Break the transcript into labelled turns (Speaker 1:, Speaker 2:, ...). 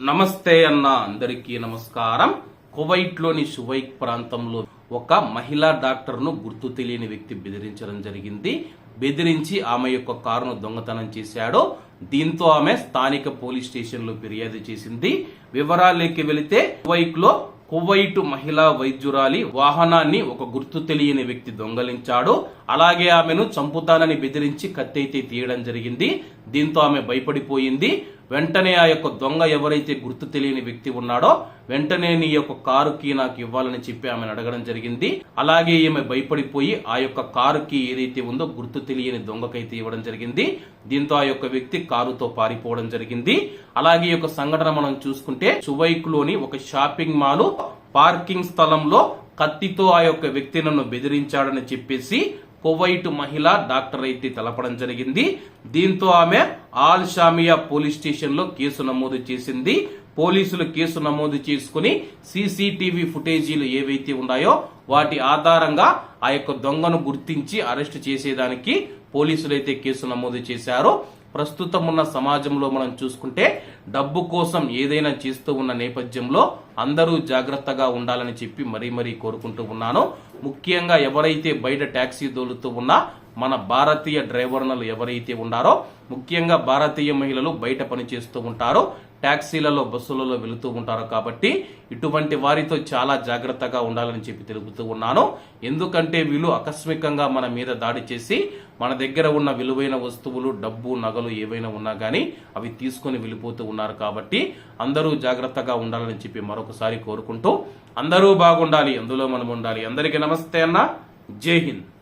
Speaker 1: నమస్తే అన్న అందరికీ నమస్కారం. కువైట్లోని షువైక్ ప్రాంతంలో ఒక మహిళా డాక్టర్ను గుర్తు తెలియని వ్యక్తి బెదిరించడం జరిగింది. బెదిరించి ఆమె యొక్క కారును దొంగతనం చేశాడు. దీంతో ఆమె స్థానిక పోలీస్ స్టేషన్లో ఫిర్యాదు చేసింది. వివరాలకి వెళితే కువైట్లో కువైట్ మహిళా వైద్యురాలి వాహనాన్ని ఒక గుర్తు తెలియని వ్యక్తి దొంగలించాడు. అలాగే ఆమెను చంపుతానని బెదిరించి కత్తి అయితే తీయడం జరిగింది. దీంతో ఆమె భయపడిపోయింది. వెంటనే ఆ యొక్క దొంగ ఎవరైతే గుర్తు తెలియని వ్యక్తి ఉన్నాడో వెంటనే నీ యొక్క కారుకి నాకు ఇవ్వాలని చెప్పి ఆమెను అడగడం జరిగింది. అలాగే ఈమె భయపడిపోయి ఆ యొక్క కారుకి ఏదైతే ఉందో గుర్తు తెలియని దొంగకైతే ఇవ్వడం జరిగింది. దీంతో ఆ యొక్క వ్యక్తి కారుతో పారిపోవడం జరిగింది. అలాగే ఈ యొక్క సంఘటన మనం చూసుకుంటే సువైక్లోని ఒక షాపింగ్ మాల్ పార్కింగ్ స్థలంలో కత్తితో ఆ యొక్క వ్యక్తి నన్ను బెదిరించాడని చెప్పేసి కువైట్ మహిళ డాక్టర్ అయితే తెలపడం జరిగింది. దీంతో ఆమె ఆల్ షామియా పోలీస్ స్టేషన్లో కేసు నమోదు చేసింది. పోలీసులు కేసు నమోదు చేసుకుని సీసీటీవీ ఫుటేజీలు ఏవైతే ఉన్నాయో వాటి ఆధారంగా ఆ యొక్క దొంగను గుర్తించి అరెస్ట్ చేసేదానికి పోలీసులు అయితే కేసు నమోదు చేశారు. ప్రస్తుతం ఉన్న సమాజంలో మనం చూసుకుంటే డబ్బు కోసం ఏదైనా చేస్తూ ఉన్న నేపథ్యంలో అందరూ జాగ్రత్తగా ఉండాలని చెప్పి మరీ మరీ కోరుకుంటూ ఉన్నాను. ముఖ్యంగా ఎవరైతే బయట ట్యాక్సీ దోలుతూ ఉన్నా మన భారతీయ డ్రైవర్నలు ఎవరైతే ఉన్నారో ముఖ్యంగా భారతీయ మహిళలు బయట పని చేస్తూ ఉంటారో ట్యాక్సీలలో బస్సులలో వెళుతూ ఉంటారు కాబట్టి ఇటువంటి వారితో చాలా జాగ్రత్తగా ఉండాలని చెప్పి తెలుపుతూ ఉన్నాను. ఎందుకంటే వీళ్ళు ఆకస్మికంగా మన మీద దాడి చేసి మన దగ్గర ఉన్న విలువైన వస్తువులు డబ్బు నగలు ఏవైనా ఉన్నా కానీ అవి తీసుకొని వెళ్ళిపోతూ ఉన్నారు కాబట్టి అందరూ జాగ్రత్తగా ఉండాలని చెప్పి మరొకసారి కోరుకుంటూ అందరూ బాగుండాలి అందులో మనం ఉండాలి. అందరికీ నమస్తే అన్న. జై హింద్.